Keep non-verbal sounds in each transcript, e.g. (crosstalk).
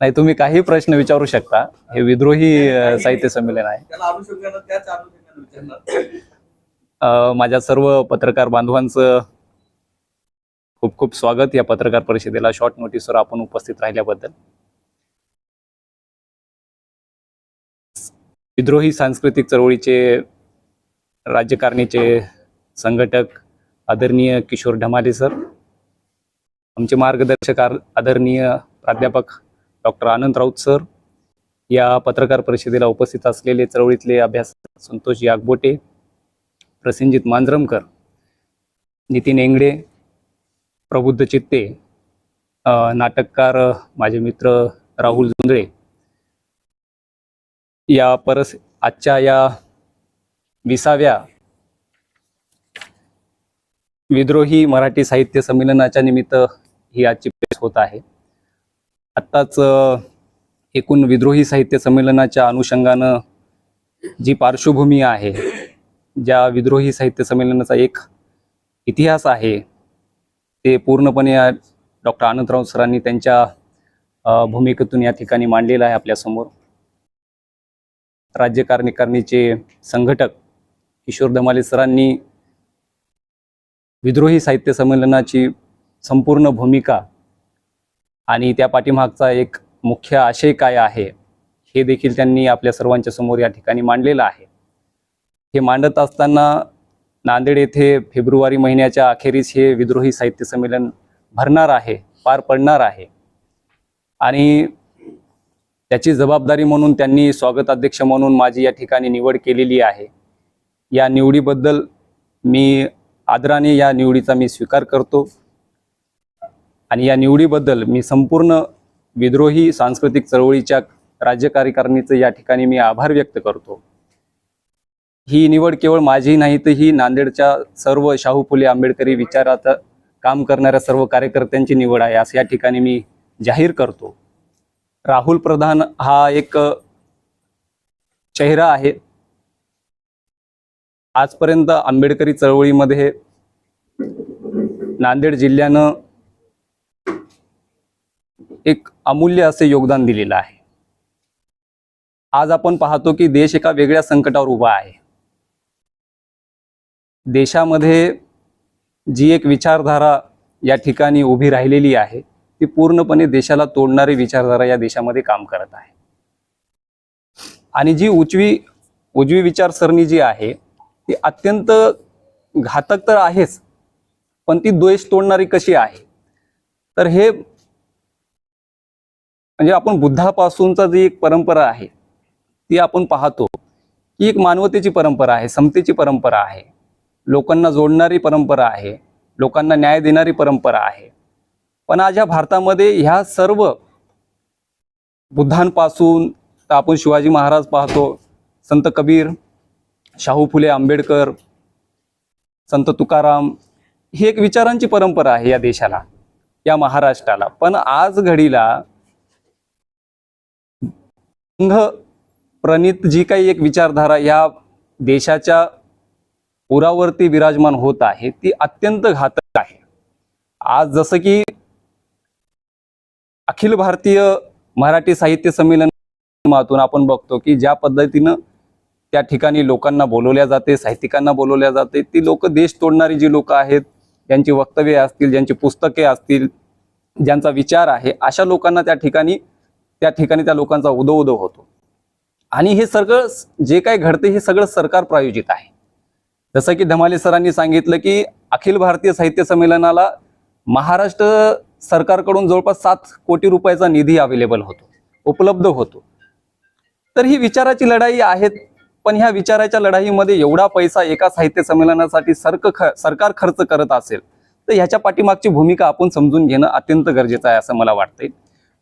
नाही तुम्ही काही प्रश्न विचारू शकता. हे विद्रोही साहित्य संमेलन आहे. माझ्या सर्व पत्रकार बांधवांचं खूप खूप स्वागत या पत्रकार परिषदेला. शॉर्ट नोटीसवर आपण उपस्थित राहिल्याबद्दल. विद्रोही सांस्कृतिक चळवळीचे राज्यकारणीचे संघटक आदरणीय किशोर ढमाले सर आमचे मार्गदर्शक आर- आदरणीय प्राध्यापक डॉक्टर आनंद राऊत सर या पत्रकार परिषदेला उपस्थित असलेले चळवळीतले अभ्यास संतोष यागबोटे प्रसेनजित मांजरमकर नितीन एंगडे प्रबुद्ध चित्ते नाटककार माझे मित्र राहुल जुंदळे. या परस आजच्या या विसाव्या विद्रोही मराठी साहित्य संमेलनाच्या निमित्त ही आजची प्रेस होत आहे. आत्ताच एकूण विद्रोही साहित्य संमेलनाच्या अनुषंगानं जी पार्श्वभूमी आहे ज्या विद्रोही साहित्य संमेलनाचा एक इतिहास आहे ते पूर्णपणे डॉक्टर आनंदराव सरांनी त्यांच्या भूमिकेतून या ठिकाणी मांडलेलं आहे आपल्यासमोर राज्यकारणीकारणीचे संघटक किशोर धमाले सरांनी विद्रोही साहित्य संमेलनाची संपूर्ण भूमिका आणि त्या पाठीमागचा एक मुख्य आशय काय आहे हे देखील त्यांनी आपल्या सर्वांच्या समोर या ठिकाणी मांडलेलं आहे. हे मांडत असताना नांदेड येथे फेब्रुवारी महिन्याच्या अखेरीस हे विद्रोही साहित्य संमेलन भरणार आहे पार पडणार आहे. आणि त्याची जबाबदारी म्हणून त्यांनी स्वागताध्यक्ष म्हणून माझी या ठिकाणी निवड केलेली आहे. या निवडीबद्दल मी आदराने या निवडीचा मी स्वीकार करतो. आणि या निवडीबद्दल मी संपूर्ण विद्रोही सांस्कृतिक चळवळीच्या राज्यकारिकारणीचं या ठिकाणी मी आभार व्यक्त करतो. ही निवड केवळ माझी नाही तर ही नांदेडच्या सर्व शाहू फुले आंबेडकरी विचाराचं काम करणाऱ्या सर्व कार्यकर्त्यांची निवड आहे असं या ठिकाणी मी जाहीर करतो. राहुल प्रधान हा एक चेहरा आहे. आजपर्यंत आंबेडकरी चळवळीमध्ये नांदेड जिल्ह्यानं एक अमूल्य असे योगदान दिलेलं आहे. आज आपण पाहतो की देश एका वेगळ्या संकटावर उभा आहे. देशामध्ये जी एक विचारधारा या ठिकाणी उभी राहिलेली आहे ती पूर्णपणे देशाला तोडणारी विचारधारा या देशामध्ये काम करत आहे. आणि जी उजवी उजवी विचारसरणी जी आहे ती अत्यंत घातक तर आहेच पण ती द्वेष तोडणारी कशी आहे? तर हे म्हणजे आपण बुद्धापासूनचा जी एक परंपरा आहे ती आपण पाहतो की एक मानवतेची परंपरा आहे समतेची परंपरा आहे. लोकांना जोडणारी परंपरा आहे लोकांना न्याय देणारी परंपरा आहे. पण आज ह्या भारतामध्ये ह्या सर्व बुद्धांपासून तर आपण शिवाजी महाराज पाहतो संत कबीर शाहू फुले आंबेडकर संत तुकाराम ही एक विचारांची परंपरा आहे या देशाला या महाराष्ट्राला. पण आज घडीला प्रणित जी काही एक विचारधारा या देशाच्या पुरावरती विराजमान होत आहे ती अत्यंत घातक आहे. आज जसं की अखिल भारतीय मराठी साहित्य संमेलन माध्यमातून आपण बघतो की ज्या पद्धतीनं त्या ठिकाणी लोकांना बोलवल्या जाते साहित्यिकांना बोलवल्या जाते ती लोक देश तोडणारी जी लोक आहेत ज्यांची वक्तव्ये असतील ज्यांची पुस्तके असतील ज्यांचा विचार आहे अशा लोकांना त्या ठिकाणी त्या ठिकाणी त्या लोकांचा उदो उदो होतो. आणि हे सगळं जे काय घडते हे सगळं सरकार प्रायोजित आहे. जसं की धमाले सरांनी सांगितलं की अखिल भारतीय साहित्य संमेलनाला महाराष्ट्र सरकारकडून जवळपास सात कोटी रुपयाचा निधी अवेलेबल होतो उपलब्ध होतो. तर ही विचाराची लढाई आहेत पण ह्या विचाराच्या लढाईमध्ये एवढा पैसा एका साहित्य संमेलनासाठी सरक ख सरकार खर्च करत असेल तर ह्याच्या पाठीमागची भूमिका आपण समजून घेणं अत्यंत गरजेचं आहे असं मला वाटतंय.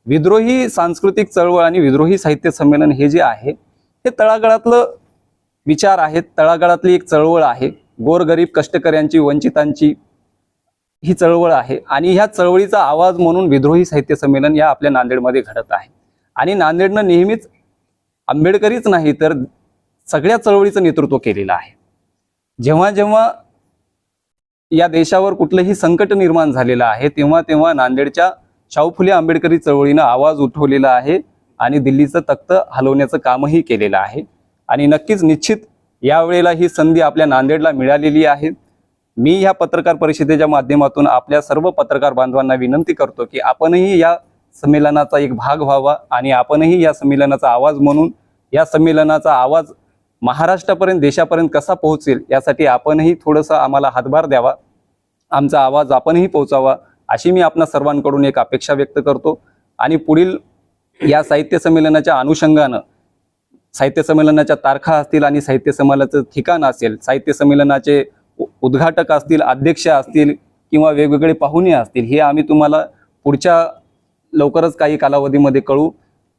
विद्रोही सांस्कृतिक चळवळ आणि विद्रोही साहित्य संमेलन हे जे आहे हे तळागाळातलं विचार आहेत तळागाळातली एक चळवळ आहे. गोरगरीब कष्टकऱ्यांची वंचितांची ही चळवळ आहे आणि ह्या चळवळीचा आवाज म्हणून विद्रोही साहित्य संमेलन या आपल्या नांदेडमध्ये घडत आहे. आणि नांदेडनं नेहमीच आंबेडकरीच नाही तर सगळ्या चळवळीचं नेतृत्व केलेलं आहे. जेव्हा जेव्हा या देशावर कुठलंही संकट निर्माण झालेलं आहे तेव्हा तेव्हा नांदेडच्या शाहू फुले आंबेडकरी चळवळीनं आवाज उठवलेला आहे आणि दिल्लीचं तख्त हलवण्याचं कामही केलेलं आहे. आणि नक्कीच निश्चित यावेळेला ही संधी आपल्या नांदेडला मिळालेली आहे. मी ह्या पत्रकार परिषदेच्या माध्यमातून आपल्या सर्व पत्रकार बांधवांना विनंती करतो की आपणही या संमेलनाचा एक भाग व्हावा आणि आपणही या संमेलनाचा आवाज म्हणून या संमेलनाचा आवाज महाराष्ट्रापर्यंत देशापर्यंत कसा पोहोचेल यासाठी आपणही थोडंसं आम्हाला हातभार द्यावा. आमचा आवाज आपणही पोहोचावा. अशी मी आपणा सर्वांकडून एक अपेक्षा व्यक्त करतो. आणि पुढील या साहित्य संमेलनाच्या अनुषंगानं साहित्य संमेलनाच्या तारखा असतील आणि साहित्य संमेलनाचं ठिकाण असेल साहित्य संमेलनाचे उद्घाटक असतील अध्यक्ष असतील किंवा वेगवेगळे पाहुणे असतील हे आम्ही तुम्हाला पुढच्या लवकरच काही कालावधीमध्ये कळू.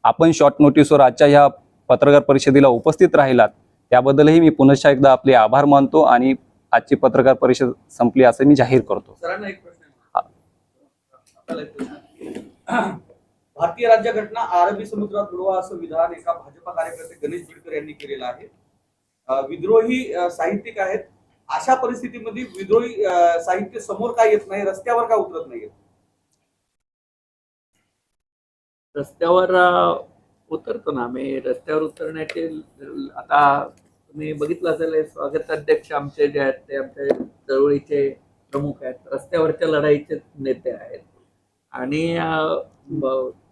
आपण शॉर्ट नोटीसवर आजच्या ह्या पत्रकार परिषदेला उपस्थित राहिलात. त्याबद्दलही मी पुनश्च एकदा आपले आभार मानतो आणि आजची पत्रकार परिषद संपली असं मी जाहीर करतो सरांना एक प्रश्न आहे. आपल्याला एक प्रश्न आहे. भारतीय राज्यघटना अरबी समुद्रात बुडवा असं विधान एका भाजपा कार्यकर्ते गणेश बिडकर यांनी केलेलं आहे. विद्रोही साहित्यिक आहेत. अशा परिस्थितीमध्ये विद्रोही साहित्य समोर काय येत नाही रस्त्यावर का उतरत नाही रस्त्यावर उतरतो ना आम्ही. रस्त्यावर उतरण्याचे आता तुम्ही बघितलं असेल स्वागत स्वागताध्यक्ष आमचे जे आहेत ते आमचे चळवळीचे प्रमुख आहेत. रस्त्यावरच्या लढाईचे नेते आहेत. आणि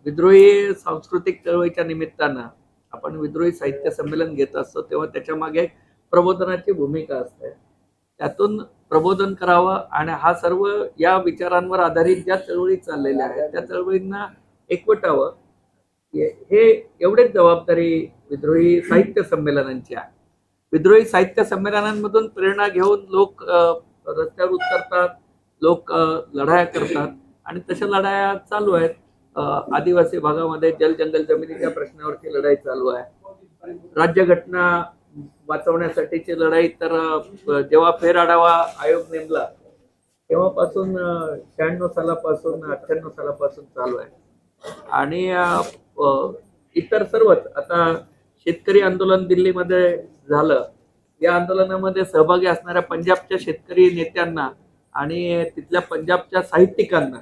विद्रोही सांस्कृतिक चळवळीच्या निमित्तानं आपण विद्रोही साहित्य संमेलन घेत असतो तेव्हा त्याच्यामागे एक प्रबोधनाची भूमिका असते. त्यातून प्रबोधन करावं आणि हा सर्व या विचारांवर आधारित ज्या चळवळी चाललेल्या आहेत त्या चळवळींना एकवटावं हे एवढेच जबाबदारी विद्रोही साहित्य संमेलनांची आहे. विद्रोही साहित्य संमेलनांमधून प्रेरणा घेऊन लोक रस्त्यावर उतरतात लोक लढाया करतात. आणि तशा लढाया चालू आहेत. आदिवासी भागामध्ये जल जंगल जमिनीच्या प्रश्नावरची लढाई चालू आहे. राज्यघटना वाचवण्यासाठीची लढाई तर जेव्हा फेरआढावा आयोग नेमला तेव्हापासून शहाण्णव सालापासून अठ्ठ्याण्णव सालापासून चालू आहे. आणि इतर सर्वच आता शेतकरी आंदोलन दिल्लीमध्ये झालं. या आंदोलनामध्ये सहभागी असणाऱ्या पंजाबच्या शेतकरी नेत्यांना आणि तिथल्या पंजाबच्या साहित्यिकांना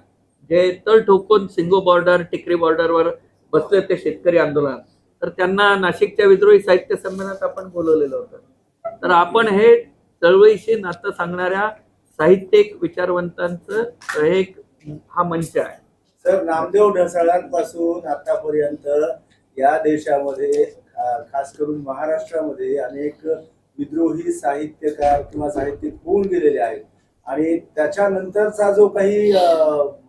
जे तळ ठोकून सिंगो बॉर्डर टिकरी बॉर्डरवर बसले ते शेतकरी आंदोलन तर त्यांना नाशिकच्या विद्रोही साहित्य संमेलनात आपण बोलवलेलं होतं. तर आपण हे चळवळीशी नातं सांगणाऱ्या साहित्यिक विचारवंतांचं हे एक हा मंच आहे. सर नामदेव ढसाळांपासून आतापर्यंत या देशामध्ये खास करून महाराष्ट्रामध्ये अनेक विद्रोही साहित्यकार किंवा साहित्यिक होऊन गेलेले आहेत. आणि त्याच्यानंतरचा जो काही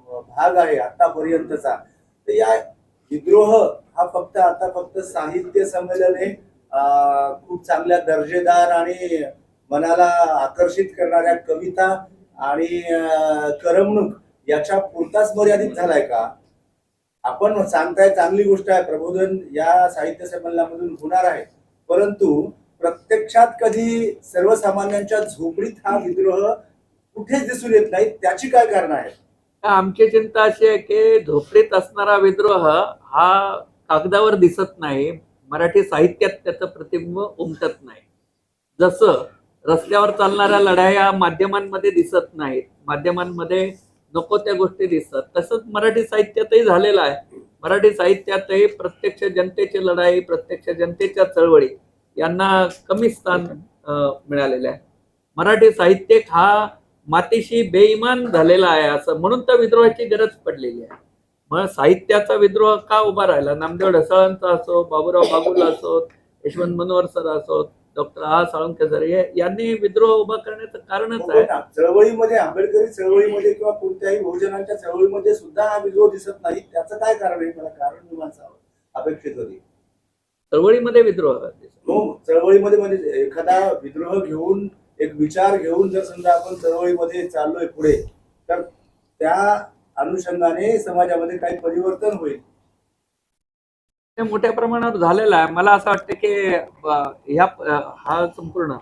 भाग आहे आतापर्यंतचा. तर या विद्रोह हा फक्त आता फक्त साहित्य संमेलने अं, खूप चांगल्या दर्जेदार आणि मनाला आकर्षित करणाऱ्या कविता आणि करमणूक याच्या पुरताच मर्यादित झालाय का? आपण सांगताय चांगली गोष्ट आहे प्रबोधन या साहित्य संमेलनामधून होणार आहे. परंतु प्रत्यक्षात कधी सर्वसामान्यांच्या झोपडीत हा विद्रोह कुठेच दिसून येत नाही त्याची काय कारण आहेत? आमची चिंता अशी आहे की झोपडीत असणारा विद्रोह हा कागदावर दिसत नाही. मराठी साहित्यात त्याचं प्रतिबिंब उमटत नाही. जसं रस्त्यावर चालणाऱ्या लढाया माध्यमांमध्ये दिसत नाहीत. माध्यमांमध्ये नको त्या गोष्टी दिसतात तसंच मराठी साहित्यातही झालेलं आहे. मराठी साहित्यातही प्रत्यक्ष जनतेची लढाई प्रत्यक्ष जनतेच्या चळवळी यांना कमी स्थान मिळालेलं आहे. मराठी साहित्यिक हा मातीशी बेईमान झालेला आहे असं म्हणून त्या विद्रोहाची गरज पडलेली आहे. मग साहित्याचा विद्रोह का उभा राहिला? नामदेव ढसाळांचा असो बाबूराव बागुल असो यशवंत मनोहर सर असो डॉक्टर आ. साळुंके सर हे यांनी विद्रोह उभा करण्याचं कारणच हो आहे ना, चळवळीमध्ये आंबेडकरी चळवळीमध्ये किंवा कोणत्याही बहुजनांच्या चळवळीमध्ये सुद्धा हा विद्रोह दिसत नाही. त्याचं काय कारण आहे? मला कारण मीमांसा अपेक्षित होती. चळवळीमध्ये विद्रोह. हो चळवळीमध्ये म्हणजे एखादा विद्रोह घेऊन एक विचार घेऊन जर समजा आपण चळवळीमध्ये चाललोय पुढे तर त्या अनुषंगाने समाजामध्ये काही परिवर्तन होईल. ते मोठ्या प्रमाणावर झालेलं आहे. मला असं वाटतं की ह्या हा संपूर्ण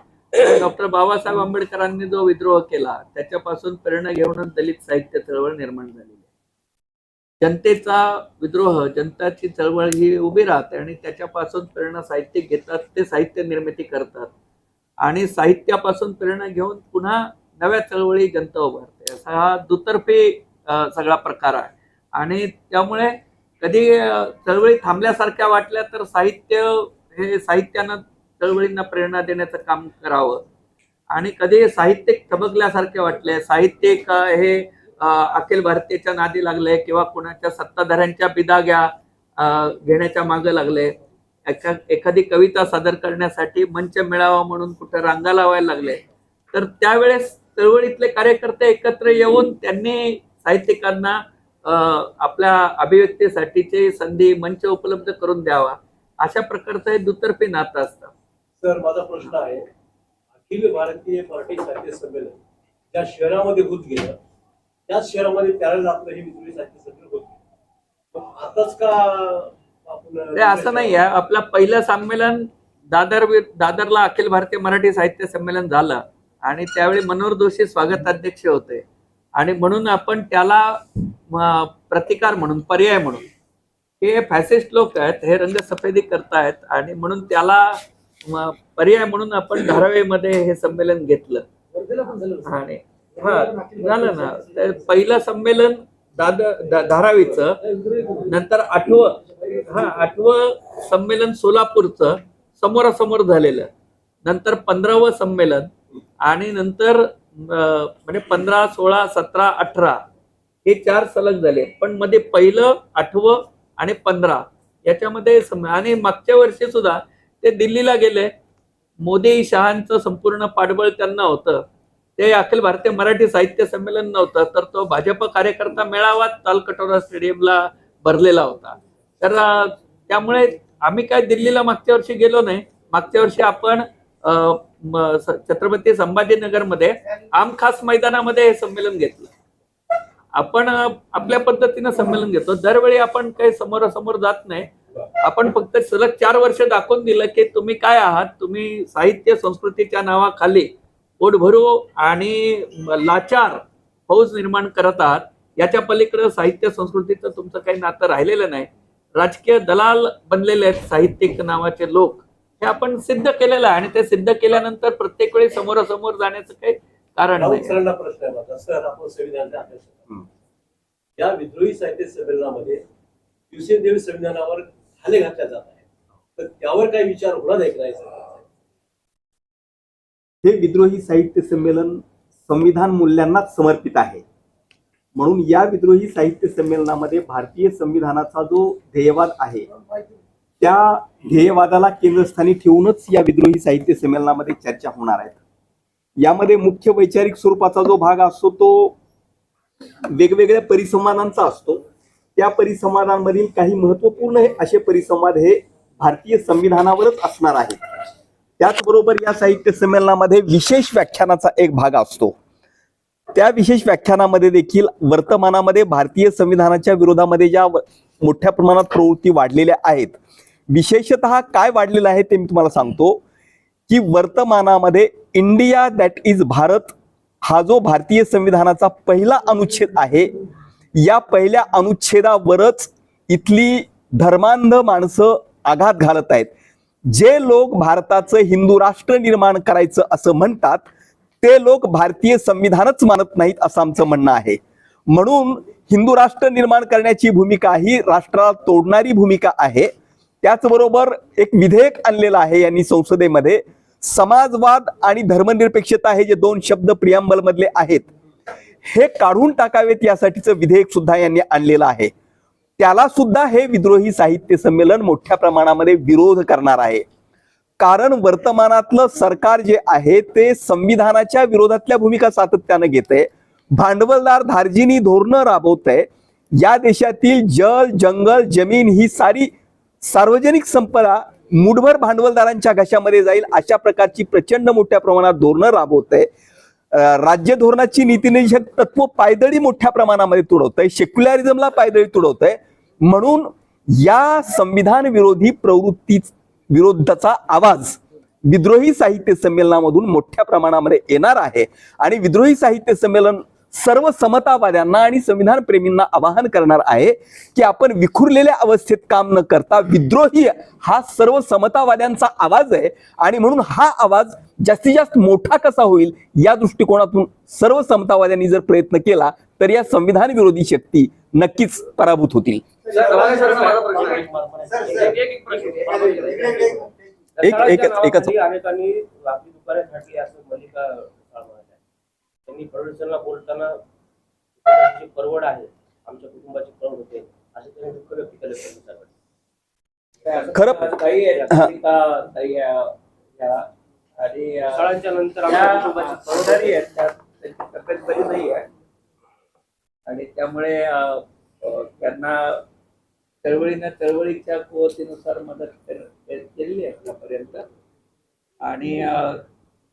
डॉक्टर बाबासाहेब आंबेडकरांनी जो विद्रोह केला त्याच्यापासून प्रेरणा घेऊनच दलित साहित्य चळवळ निर्माण झालेली आहे. जनतेचा विद्रोह जनताची चळवळ ही उभी राहते आणि त्याच्यापासून प्रेरणा साहित्य घेतात ते साहित्य निर्मिती करतात. आणि साहित्यापासून प्रेरणा घेऊन पुन्हा नव्या चळवळी जनता उभारते. असा हा दुतर्फी सगळा प्रकार आहे. आणि त्यामुळे कधी चळवळी थांबल्यासारख्या वाटल्या तर साहित्य हे साहित्यानं चळवळींना प्रेरणा देण्याचं काम करावं. आणि कधी साहित्य चमकल्यासारखे वाटले साहित्यिक हे अखिल भारतीयच्या नादी लागले किंवा कोणाच्या सत्ताधाऱ्यांच्या बिदाग्या घेण्याच्या मागे लागले एका एखादी कविता सादर करण्यासाठी मंच मिळावा म्हणून कुठं रांगा लावायला लागले. तर त्यावेळेस चळवळीतले कार्यकर्ते एकत्र येऊन त्यांनी साहित्यिकांना आपल्या अभिव्यक्तीसाठीचे संधी मंच उपलब्ध करून द्यावा. अशा प्रकारचं हे दुतर्फी नातं असतं. सर माझा प्रश्न आहे. अखिल भारतीय मराठी साहित्य संमेलन ज्या शहरामध्ये होत गेलं त्याच शहरामध्ये त्याला आपलं हे विद्रोही साहित्य संमेलन होत आताच का ते असं नाही आहे आपलं पहिलं संमेलन दादर दादरला अखिल भारतीय मराठी साहित्य संमेलन झालं आणि त्यावेळी मनोहर जोशी स्वागताध्यक्ष होते. आणि म्हणून आपण त्याला प्रतिकार म्हणून पर्याय म्हणून. हे फॅसिस्ट लोक आहेत हे रंगसफेदी करतायत आणि म्हणून त्याला पर्याय म्हणून आपण धारावीमध्ये हे संमेलन घेतलं. आणि हा झालं ना. पहिलं संमेलन दाद धारावीचं. नंतर आठवं हा आठवं संमेलन सोलापूरचं समोरासमोर झालेलं. नंतर पंधरावं संमेलन आणि नंतर म्हणजे पंधरा सोळा सतरा अठरा हे चार सलग झाले. पण मध्ये पहिलं आठवं आणि पंधरा याच्यामध्ये आणि मागच्या वर्षी सुद्धा ते दिल्लीला गेले. मोदी शहांचं संपूर्ण पाठबळ त्यांना होतं. ते अखिल भारतीय मराठी साहित्य संमेलन नव्हतं तर तो भाजप कार्यकर्ता मेळावा तालकटोरा स्टेडियमला भरलेला होता. तर त्यामुळे आम्ही काय दिल्लीला मागच्या वर्षी गेलो नाही. मागच्या वर्षी आपण छत्रपती संभाजीनगरमध्ये आम खास मैदानामध्ये हे संमेलन घेतलं. आपण आपल्या पद्धतीनं संमेलन घेतो. दरवेळी आपण काही समोरासमोर जात नाही. आपण फक्त सलग चार वर्ष दाखवून दिलं की तुम्ही काय आहात? तुम्ही साहित्य संस्कृतीच्या नावाखाली पोट भरू आणि लाचार फौज निर्माण करत आहात याच्या पलीकडे साहित्य संस्कृतीचं तुमचं काही नातं राहिलेलं नाही. राजकीय दलाल बनलेले आहेत साहित्यिक नावाचे लोक. हे आपण सिद्ध केलेलं आहे आणि ते सिद्ध केल्यानंतर प्रत्येक वेळी समोरासमोर जाण्याचं काही कारण नाही. सरांना प्रश्न आहे. या विद्रोही साहित्य संमेलनामध्ये दिवसेंदिवस संविधानावर हाले घातल्या जात आहेत. तर त्यावर काही विचार होणार आहे की नाही सर. हे विद्रोही साहित्य संमेलन संविधान मूल्यांनाच समर्पित आहे. म्हणून या विद्रोही साहित्य संमेलनामध्ये भारतीय संविधानाचा जो ध्येयवाद आहे त्या ध्येयवादाला केंद्रस्थानी ठेवूनच या विद्रोही साहित्य संमेलनामध्ये चर्चा होणार आहेत यामध्ये मुख्य वैचारिक स्वरूपाचा जो भाग असतो तो वेगवेगळ्या परिसंवादांचा असतो. त्या परिसंवादांमधील काही महत्त्वपूर्ण असे परिसंवाद हे भारतीय संविधानावरच असणार आहेत. त्याचबरोबर या साहित्य संमेलनामध्ये विशेष व्याख्यानाचा एक भाग असतो. त्या विशेष व्याख्यानामध्ये देखील वर्तमानामध्ये भारतीय संविधानाच्या विरोधामध्ये ज्या मोठ्या प्रमाणात प्रवृत्ती वाढलेल्या आहेत विशेषतः काय वाढलेलं आहे ते मी तुम्हाला सांगतो की वर्तमानामध्ये इंडिया दॅट इज भारत हा जो भारतीय संविधानाचा पहिला अनुच्छेद आहे या पहिल्या अनुच्छेदावरच इथली धर्मांध माणसं आघात घालत आहेत. जे लोक भारताचं हिंदू राष्ट्र निर्माण करायचं असं म्हणतात ते लोक भारतीय संविधानच मानत नाहीत असं आमचं म्हणणं आहे. म्हणून हिंदू राष्ट्र निर्माण करण्याची भूमिका ही राष्ट्राला तोडणारी भूमिका आहे. त्याचबरोबर एक विधेयक आणलेलं आहे यांनी संसदेमध्ये समाजवाद आणि धर्मनिरपेक्षता हे जे दोन शब्द प्रियांबल मधले आहेत हे काढून टाकावेत यासाठीचं विधेयक सुद्धा यांनी आणलेलं आहे. त्याला सुद्धा हे विद्रोही साहित्य संमेलन मोठ्या प्रमाणामध्ये विरोध करणार आहे. कारण वर्तमानातलं सरकार जे आहे ते संविधानाच्या विरोधातल्या भूमिका सातत्यानं घेते भांडवलदार धार्जिनी धोरणं राबवतंय. या देशातील जल जंगल जमीन ही सारी सार्वजनिक संपदा मुठभर भांडवलदारांच्या घशामध्ये जाईल अशा प्रकारची प्रचंड मोठ्या प्रमाणात धोरणं राबवत राज्य धोरणाची नीतिनिषेध तत्व पायदळी मोठ्या प्रमाणामध्ये तुडवतंय. सेक्युलरिझमला पायदळी तुडवतंय. म्हणून या संविधान विरोधी प्रवृत्ती विरोधाचा आवाज विद्रोही साहित्य संमेलनामधून मोठ्या प्रमाणामध्ये येणार आहे. आणि विद्रोही साहित्य संमेलन सर्व समतावाद्यांना आणि संविधान प्रेमींना आवाहन करणार आहे की आपण विखुरलेल्या अवस्थेत काम न करता विद्रोही हा सर्व समतावाद्यांचा आवाज आहे. आणि म्हणून हा आवाज जास्तीत जास्त मोठा कसा होईल या दृष्टिकोनातून सर्व समतावाद्यांनी जर प्रयत्न केला तर या संविधान विरोधी शक्ती नक्कीच पराभूत होतील. एक एकच एकच अनेकांनी आपली दुकाने फाटली असं मल्लिका साळ म्हणाल्या. त्यांनी फडणवीसांना बोलताना कुटुंबाची परवड आहे. आमच्या कुटुंबाची परवड होते. असे त्यांनी दुःख व्यक्त केले फडणवीसांकडे खरं काही हा. या, आणि शाळांच्या नंतर आमच्या कुटुंबाची आहेत. त्यांची तब्येत बरी नाही आहे. आणि त्यामुळे त्यांना चळवळीनं चळवळीच्या कुवतीनुसार मदत केलेली आहे आतापर्यंत. आणि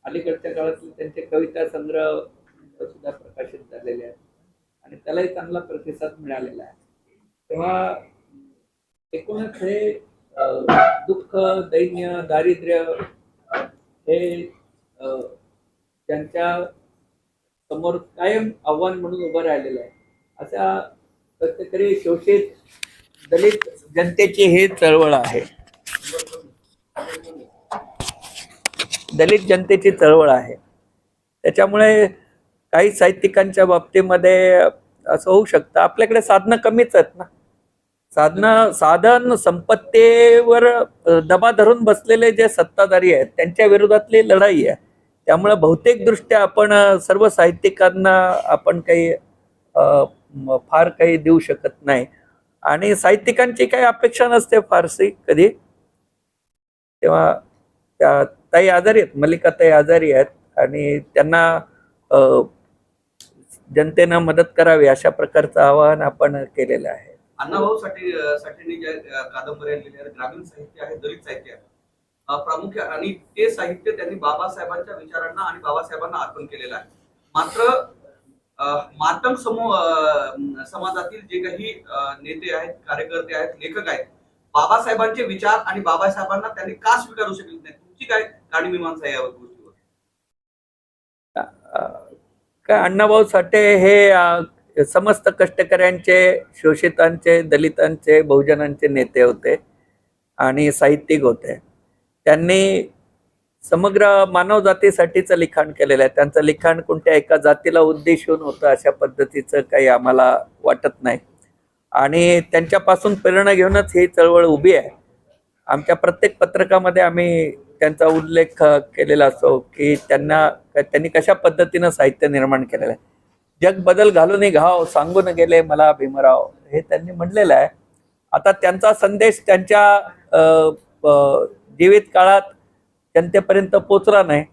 अलीकडच्या काळातले त्यांचे कविता संग्रह सुद्धा प्रकाशित झालेले आहेत. आणि त्यालाही चांगला प्रतिसाद मिळालेला आहे. तेव्हा एकूणच हे दुःख दैन्य दारिद्र्य हे त्यांच्यासमोर कायम आव्हान म्हणून उभं राहिलेलं आहे. अशा प्रत्येकरी शोषित दलित जनतेची हे चळवळ आहे. दलित जनतेची चळवळ आहे. त्याच्यामुळे काही साहित्यिकांच्या बाबतीमध्ये असं होऊ शकतं. आपल्याकडे साधनं कमीच आहेत ना. साधनं साधन संपत्तीवर दबा धरून बसलेले जे सत्ताधारी आहेत त्यांच्या विरोधातली लढाई आहे. त्यामुळे बहुतेकदृष्ट्या आपण सर्व साहित्यिकांना आपण काही फार काही देऊ शकत नाही. आणि साहित्यिकांची काही अपेक्षा नसते फारशी कधी. तेव्हा त्या ताई आजारी आहेत मल्लिका ताई आजारी आहेत. आणि त्यांना जनतेनं मदत करावी अशा प्रकारचं आवाहन आपण केलेलं आहे. अण्णाभाऊ साठे साठेंनी ज्या कादंबऱ्या लिहिल्या आहेत, ग्रामीण साहित्य आहे दलित साहित्य आहे. प्रामुख्य आणि ते साहित्य त्यांनी बाबासाहेबांच्या विचारांना आणि बाबासाहेबांना अर्पण केलेलं आहे. मात्र मातंग समूह समाजातील जे काही नेते आहेत कार्यकर्ते आहेत लेखक आहेत बाबासाहेबांचे विचार आणि बाबासाहेबांना त्यांनी का स्वीकारू शकले नाही तुमची काय काळीमीमांसा मीमांसा यावर? काय अण्णाभाऊ साठे हे समस्त कष्टकऱ्यांचे शोषितांचे दलितांचे बहुजनांचे नेते होते आणि साहित्यिक होते. त्यांनी समग्र मानवजातीसाठीचं लिखाण केलेलं आहे. त्यांचं लिखाण कोणत्या एका जातीला उद्देशून होतं अशा पद्धतीचं काही आम्हाला वाटत नाही. आणि त्यांच्यापासून प्रेरणा घेऊनच ही चळवळ उभी आहे. आमच्या प्रत्येक पत्रकामध्ये आम्ही त्यांचा उल्लेख केलेला असतो की त्यांना त्यांनी कशा पद्धतीनं साहित्य निर्माण केलेलं आहे? जग बदल घालून घाव सांगून गेले मला भीमराव. हे त्यांनी म्हणलेलं आहे. आता त्यांचा संदेश त्यांच्या जीवित काळात जनतेपर्यंत पोचला नाही.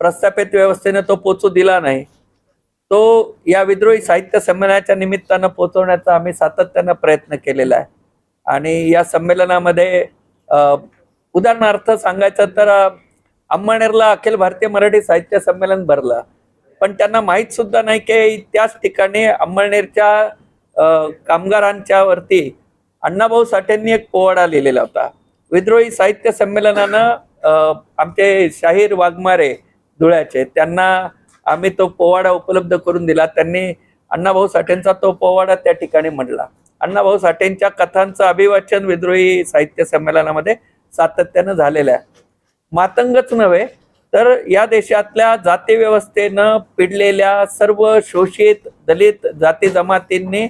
प्रस्थापित व्यवस्थेने तो पोचू दिला नाही. तो या विद्रोही साहित्य संमेलनाच्या निमित्तानं पोचवण्याचा आम्ही सातत्यानं प्रयत्न केलेला आहे. आणि या संमेलनामध्ये उदाहरणार्थ सांगायचं तर अ, अंमळनेरला अखिल भारतीय मराठी साहित्य संमेलन भरलं. पण त्यांना माहीत सुद्धा नाही की त्याच ठिकाणी अंमळनेरच्या कामगारांच्या वरती अण्णाभाऊ साठेंनी एक पोवाडा लिहिलेला होता. विद्रोही साहित्य संमेलनानं आमचे शाहीर वाघमारे धुळ्याचे त्यांना आम्ही तो पोवाडा उपलब्ध करून दिला. त्यांनी अण्णाभाऊ साठेंचा तो पोवाडा त्या ठिकाणी म्हणला. अण्णाभाऊ साठेंच्या कथांचं अभिवाचन विद्रोही साहित्य संमेलनामध्ये सातत्यानं झालेल्या आहे. मातंगच नव्हे तर या देशातल्या जाती व्यवस्थेनं पिडलेल्या सर्व शोषित दलित जाती जमातींनी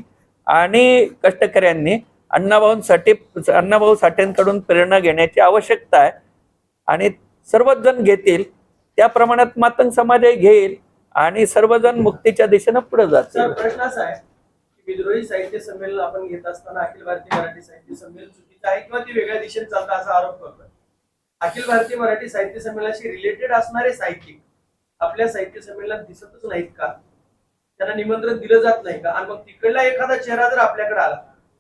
आणि कष्टकऱ्यांनी अण्णाभाऊंसाठी अण्णाभाऊ साठेंकडून प्रेरणा घेण्याची आवश्यकता आहे. आणि सर्वच जण घेतील त्या प्रमाणात मातंग समाजही घेईल आणि सर्वजण मुक्तीच्या दिशेनं पुढे जातील. विद्रोही साहित्य संमेलन आपण घेत असताना अखिल भारतीय मराठी साहित्य संमेलन चुकीचं आहे किंवा ते वेगळ्या दिशेने चालतं असा आरोप करतात अखिल भारतीय मराठी साहित्य संमेलनाशी रिलेटेड असणारे साहित्यिक आपल्या साहित्य संमेलनात दिसतच नाहीत का? त्यांना निमंत्रण दिलं जात नाही का? आणि मग तिकडला एखादा चेहरा जर आपल्याकडे आला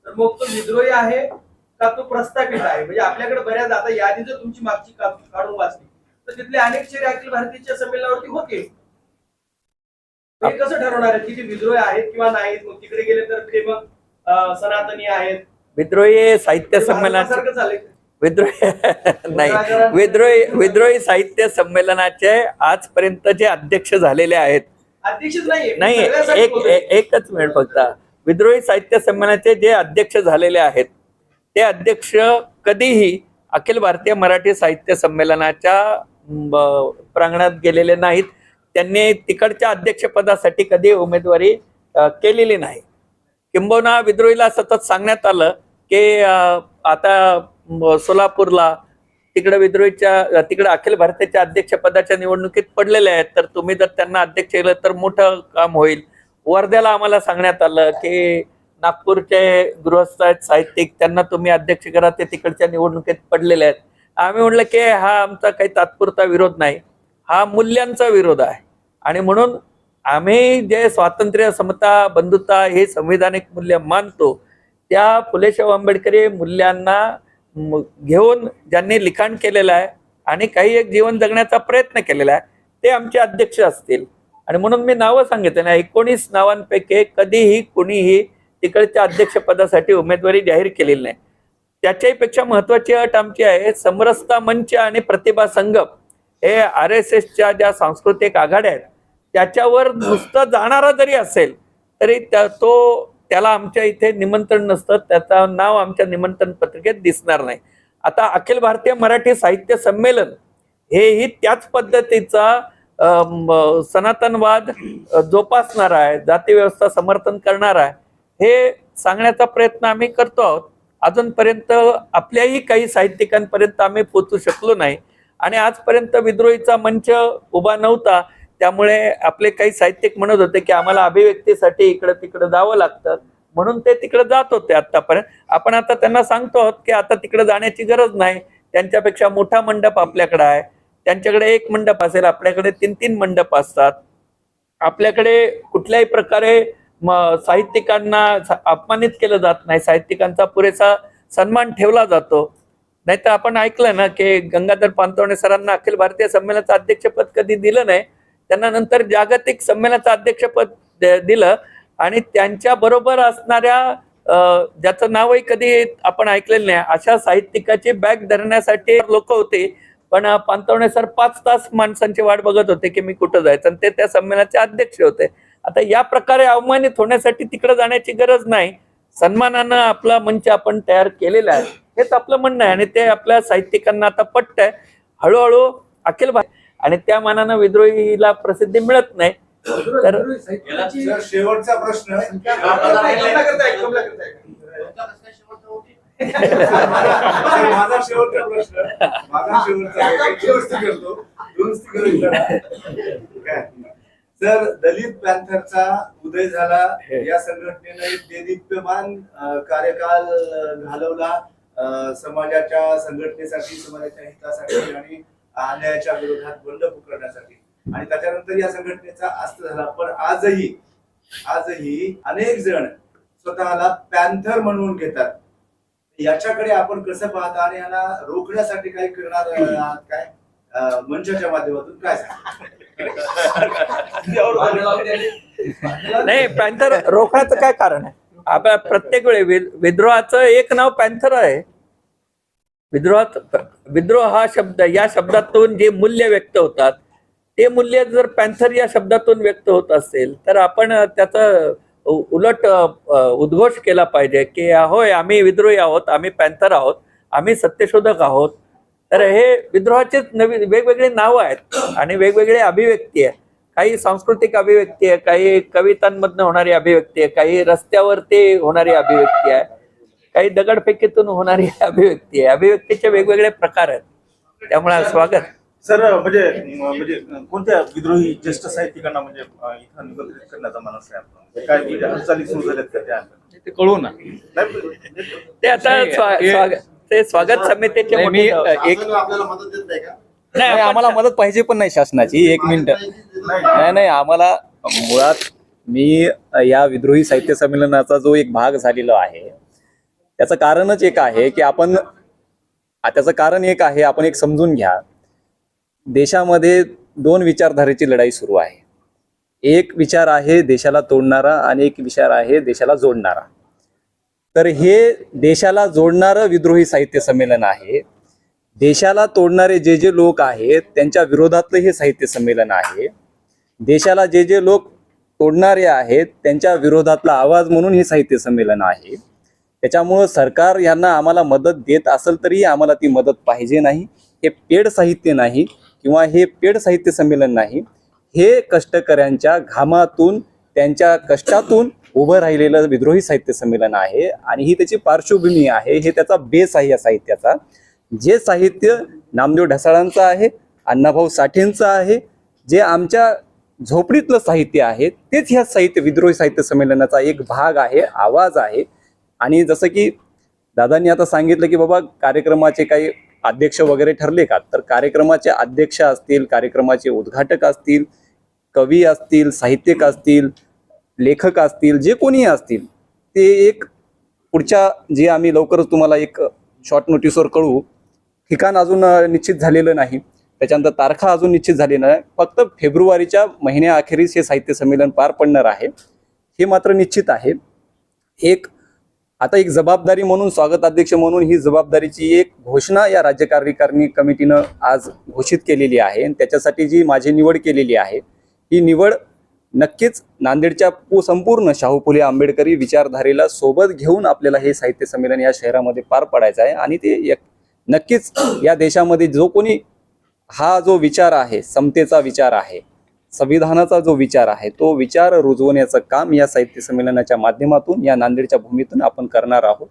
तर मग तो विद्रोही आहे का तो प्रस्थापित आहे? म्हणजे आपल्याकडे बऱ्याच आता यादी जर तुमची मागची काढून वाचली. तर तिथले अनेक चेहरे अखिल भारतीयच्या संमेलनावरती होते. हे कसं ठरवणार आहे की ते विद्रोही आहेत किंवा नाहीत मग तिकडे गेले तर ते मग सनातनी आहेत. विद्रोही साहित्य संमेलनाचे सारखं चाललंय विद्रोही (laughs) नाही. विद्रोही विद्रोही साहित्य संमेलनाचे आजपर्यंत जे अध्यक्ष झालेले आहेत. अध्यक्षच नाही एक एकच मिनिट फक्त. विद्रोही साहित्य संमेलनाचे जे अध्यक्ष झालेले आहेत ते अध्यक्ष कधीही अखिल भारतीय मराठी साहित्य संमेलनाच्या प्रांगणात गेलेले नाहीत. त्यांनी तिकडच्या अध्यक्षपदासाठी कधी उमेदवारी केलेली नाही. किंबहुना विद्रोहीला सतत सांगण्यात आलं की आता सोलापूरला तिकडे विद्रोहीच्या तिकडे अखिल भारताच्या अध्यक्षपदाच्या निवडणुकीत पडलेले आहेत. तर तुम्ही जर त्यांना अध्यक्ष केलं तर मोठं काम होईल. वर्ध्याला आम्हाला सांगण्यात आलं की नागपूरचे गृहस्थ आहेत साहित्यिक त्यांना तुम्ही अध्यक्ष करा. ते तिकडच्या निवडणुकीत पडलेले आहेत. आम्ही म्हटलं की हा आमचा काही तात्पुरता विरोध नाही. हा मूल्यांचा विरोध आहे. आणि म्हणून आम्ही जे स्वातंत्र्य समता बंधुता हे संविधानिक मूल्य मानतो त्या फुलेशाह आंबेडकरी मूल्यांना घेऊन ज्यांनी लिखाण केलेलं आहे आणि काही एक जीवन जगण्याचा प्रयत्न केलेला आहे ते आमचे अध्यक्ष असतील. आणि म्हणून मी नावं सांगितलं ना एकोणीस नावांपैकी कधीही कुणीही तिकडच्या अध्यक्षपदासाठी उमेदवारी जाहीर केलेली नाही. त्याच्याहीपेक्षा महत्वाची अट आमची आहे समरसता मंच आणि प्रतिभा संगम. हे आर एस एसच्या ज्या सांस्कृतिक आघाड्या आहेत त्याच्यावर नुसतं जाणारा जरी असेल तरी त्या तो त्याला आमच्या इथे निमंत्रण नसतं त्याचं नाव आमच्या निमंत्रण पत्रिकेत दिसणार नाही. आता अखिल भारतीय मराठी साहित्य संमेलन हेही त्याच पद्धतीचा सनातनवाद जोपासणार आहे जाती व्यवस्था समर्थन करणार आहे हे सांगण्याचा प्रयत्न आम्ही करतो आहोत. अजूनपर्यंत आपल्याही काही साहित्यिकांपर्यंत आम्ही पोचू शकलो नाही. आणि आजपर्यंत विद्रोहीचा मंच उभा नव्हता त्यामुळे आपले काही साहित्यिक म्हणत होते की आम्हाला अभिव्यक्तीसाठी इकडं तिकडं जावं लागतं. म्हणून ते तिकडे जात होते आतापर्यंत आपण आता त्यांना सांगतो आहोत की आता तिकडे जाण्याची गरज नाही. त्यांच्यापेक्षा मोठा मंडप आपल्याकडे आहे. त्यांच्याकडे एक मंडप असेल आपल्याकडे तीन तीन मंडप असतात. आपल्याकडे कुठल्याही प्रकारे साहित्यिकांना अपमानित केलं जात नाही. साहित्यिकांचा पुरेसा सन्मान ठेवला जातो. नाहीतर आपण ऐकलं ना की गंगाधर पानतवणे सरांना अखिल भारतीय संमेलनाचं अध्यक्षपद कधी दिलं नाही. त्यांना नंतर जागतिक संमेलनाचं अध्यक्षपद दिलं आणि त्यांच्या बरोबर असणाऱ्या ज्याचं नावही कधी आपण ऐकलेलं नाही अशा साहित्यिकाची बॅग धरण्यासाठी लोक होते. पण पांतवणे सर पाच तास माणसांची वाट बघत होते की मी कुठं जायचं. आणि ते त्या संमेलनाचे अध्यक्ष होते. आता या प्रकारे अवमानित होण्यासाठी तिकडे जाण्याची गरज नाही. सन्मानानं आपला मंच आपण तयार केलेला आहे. हेच आपलं म्हणणं आहे आणि ते आपल्या साहित्यिकांना आता पटत आहे हळूहळू अखिल भारत आणि त्या मानानं विद्रोहीला प्रसिद्धी मिळत नाही. तर शेवटचा प्रश्न (laughs) माझा शेवटचा प्रश्न माझा शेवटचा करतो. दुरुस्ती करून दलित पॅन्थरचा उदय झाला. या संघटनेने एक देदीप्यमान कार्यकाल घालवला. समाजाच्या संघटनेसाठी समाजाच्या हितासाठी आणि अन्यायाच्या विरोधात बंड पुकारण्यासाठी. आणि त्याच्यानंतर या संघटनेचा अस्त झाला. पण आजही आजही अनेक जण स्वतःला पॅन्थर म्हणून घेतात. याच्याकडे आपण कसं पाहता आणि यांना रोखण्यासाठी काही करणार आहात काय? मंचाच्या माध्यमातून काय नाही पॅन्थर रोखण्याचं काय कारण आहे? आपल्या प्रत्येक वेळी विद्रोहाचं एक नाव पॅन्थर आहे. विद्रोहात विद्रोह हा शब्द या शब्दातून जे मूल्य व्यक्त होतात ते मूल्य जर पॅन्थर या शब्दातून व्यक्त होत असेल तर आपण त्याचा उलट उद्घोष केला पाहिजे की होय आम्ही विद्रोही आहोत आम्ही पॅन्थर आहोत आम्ही सत्यशोधक आहोत. तर हे विद्रोहाचे नवी वेगवेगळी नावं आहेत आणि वेगवेगळे अभिव्यक्ती आहे काही सांस्कृतिक अभिव्यक्ती आहे काही कवितांमधनं होणारी अभिव्यक्ती आहे काही रस्त्यावरती होणारी अभिव्यक्ती आहे. काही दगडफेकीतून होणारी (laughs) अभिव्यक्ती आहे. अभिव्यक्तीचे वेगवेगळे प्रकार आहेत. त्यामुळे स्वागत. सर म्हणजे म्हणजे कोणत्या विद्रोही ज्येष्ठ साहित्यिकांना म्हणजे इथं निमंत्रित करण्याचा मानस आहे? म्हणजे काय म्हणजे हालचाली सुरू झाल्यात का त्या ते कळू ना. म्हणजे- ते आता हे- स्वागत ते स्वागत समितीचे नाही, मी मोठे- अ, एक आपल्याला मदत देत नाही का? नाही, नाही आपण- आम्हाला मदत पाहिजे पण नाही शासनाची. एक मिनिट. नाही. नाही आम्हाला मुळात मी या विद्रोही साहित्य संमेलनाचा जो एक भाग झालेला आहे त्याचं कारणच एक आहे की आपण त्याचं कारण एक आहे आपण एक समजून घ्या. देशामध्ये दोन विचारधारेची लढाई सुरू आहे. एक विचार आहे देशाला तोडणारा आणि एक विचार आहे देशाला जोडणारा. तर हे देशाला जोडणारं विद्रोही साहित्य संमेलन आहे. देशाला तोडणारे जे जे लोक आहेत त्यांच्या विरोधातलं हे साहित्य संमेलन आहे. देशाला जे जे लोक तोडणारे आहेत त्यांच्या विरोधातला आवाज म्हणून हे साहित्य संमेलन आहे. त्याच्यामुळं सरकार यांना आम्हाला मदत देत असेल तरी आम्हाला ती मदत पाहिजे नाही. हे पेड साहित्य नाही किंवा हे पेड साहित्य संमेलन नाही. हे कष्टकऱ्यांच्या घामातून त्यांच्या कष्टातून उभं राहिलेलं विद्रोही साहित्य संमेलन आहे आणि ही त्याची पार्श्वभूमी आहे. हे त्याचा बेस आहे या साहित्याचा. जे साहित्य नामदेव ढसाळांचं आहे अण्णाभाऊ साठेंचं आहे जे आमच्या झोपडीतलं साहित्य आहे तेच ह्या साहित्य विद्रोही साहित्य संमेलनाचा एक भाग आहे आवाज आहे. आणि जसं की दादांनी आता सांगितलं की बाबा कार्यक्रमाचे काही अध्यक्ष वगैरे ठरले का? तर कार्यक्रमाचे अध्यक्ष असतील कार्यक्रमाचे उद्घाटक असतील कवी असतील साहित्यिक असतील लेखक असतील जे कोणीही असतील ते एक पुढच्या जे आम्ही लवकरच तुम्हाला एक शॉर्ट नोटीसवर कळू ठिकाण अजून निश्चित झालेलं नाही. त्याच्यानंतर तारखा अजून निश्चित झाली नाही. फक्त फेब्रुवारीच्या महिन्याअखेरीस हे साहित्य संमेलन पार पडणार आहे. हे मात्र निश्चित आहे. एक आता एक जबाबदारी म्हणून स्वागत अध्यक्ष म्हणून ही जबाबदारीची एक घोषणा या राज्य कार्यकारिणी कमिटीनं आज घोषित केलेली आहे. आणि त्याच्यासाठी जी माझी निवड केलेली आहे ही निवड नक्कीच नांदेडच्या संपूर्ण शाहू फुले आंबेडकरी विचारधारेला सोबत घेऊन आपल्याला हे साहित्य संमेलन या शहरामध्ये पार पडायचं आहे. आणि ते एक- नक्कीच या देशामध्ये जो कोणी हा जो विचार आहे समतेचा विचार आहे संविधानाचा जो विचार आहे तो विचार रुजवण्याचं काम या साहित्य संमेलनाच्या माध्यमातून या नांदेडच्या भूमीतून आपण करणार आहोत.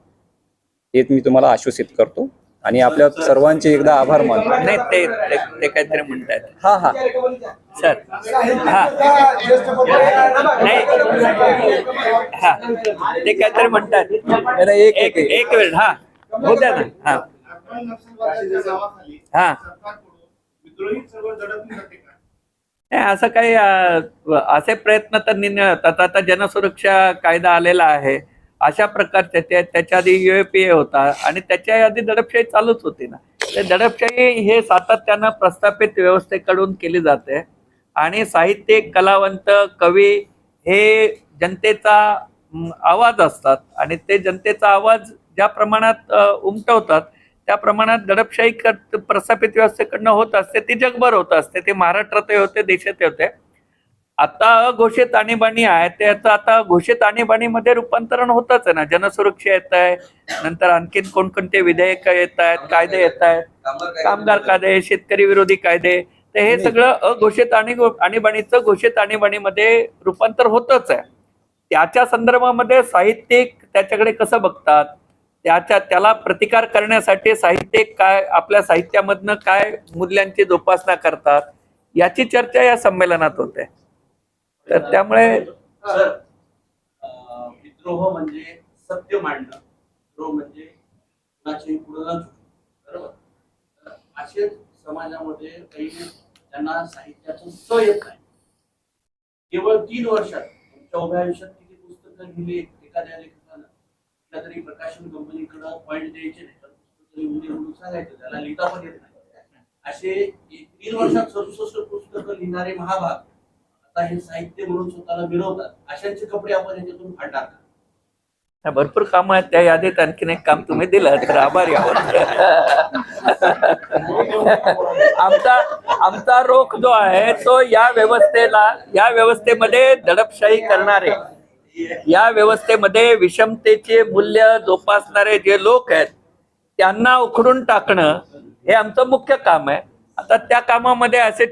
हे मी तुम्हाला आश्वासित करतो. आणि आपल्या सर्वांचे एकदा आभार मानतो. नाही ते काहीतरी म्हणतायत. हा हा. सर हा. नाही हा. ते काहीतरी म्हणतात नाही, एक एक एक. एक मिनिट हा. होऊ द्या ना हा. हा. विद्रोही चळवळ दडपली जाते का? नाही असं काही असे प्रयत्न तर निन आता आता जनसुरक्षा कायदा आलेला आहे. अशा प्रकारचे ते त्याच्या आधी युएपीए होता आणि त्याच्या आधी दडपशाही चालूच होती ना. तर दडपशाही हे सातत्यानं प्रस्थापित व्यवस्थेकडून केली जाते आणि साहित्यिक कलावंत कवी हे जनतेचा आवाज असतात आणि ते जनतेचा आवाज ज्या प्रमाणात उमटवतात त्या प्रमाणात दडपशाही कर- प्रस्थापित व्यवस्थेकडनं होत असते ती जगभर होत असते ते महाराष्ट्रातही होते देशात होते. आता अघोषित आणीबाणी आहे त्याचं आता घोषित आणीबाणीमध्ये रूपांतरण होतच आहे ना. जनसुरक्षा येत आहे नंतर आणखीन कोणकोणते विधेयक येत आहेत कायदे येत आहेत कामगार कायदे शेतकरी विरोधी कायदे तर हे सगळं अघोषित आणि आणीबाणीचं घोषित आणीबाणीमध्ये रूपांतर होतच आहे. त्याच्या संदर्भामध्ये साहित्यिक त्याच्याकडे कसं बघतात? त्याच्या त्याला प्रतिकार करण्यासाठी साहित्य काय आपल्या साहित्यामधनं काय मूल्यांची जोपासना करतात याची चर्चा या संमेलनात होते. तर त्यामुळे विद्रोह म्हणजे सत्य मांडणं विद्रोह म्हणजे असे असेच समाजामध्ये काही त्यांना साहित्याचं स येत नाही केवळ तीन वर्षात तुमच्या उभ्या आयुष्यात किती पुस्तकं लिहिली एखाद्या तरी प्रकाशन कंपनीकडे पॉईंट द्यायचे नाही. तर सांगायचं त्याला लिहिता पण येत नाही. असे तीन वर्षात सदुसष्ट पुस्तकं लिहिणारे महाभाग आता हे साहित्य म्हणून स्वतःला मिळवतात. अशांचे कपडे आपण याच्यातून फाडणार भरपूर काम आहेत. त्या यादीत आणखीन एक काम तुम्ही दिलं. तर आभारी आहोत. आमचा आमचा रोख जो आहे तो या व्यवस्थेला या व्यवस्थेमध्ये दडपशाही करणारे. या व्यवस्थेमध्ये विषमतेचे मूल्य जोपासणारे जे लोक आहेत त्यांना उखडून टाकणं हे आमचं मुख्य काम आहे. आता त्या कामामध्ये असे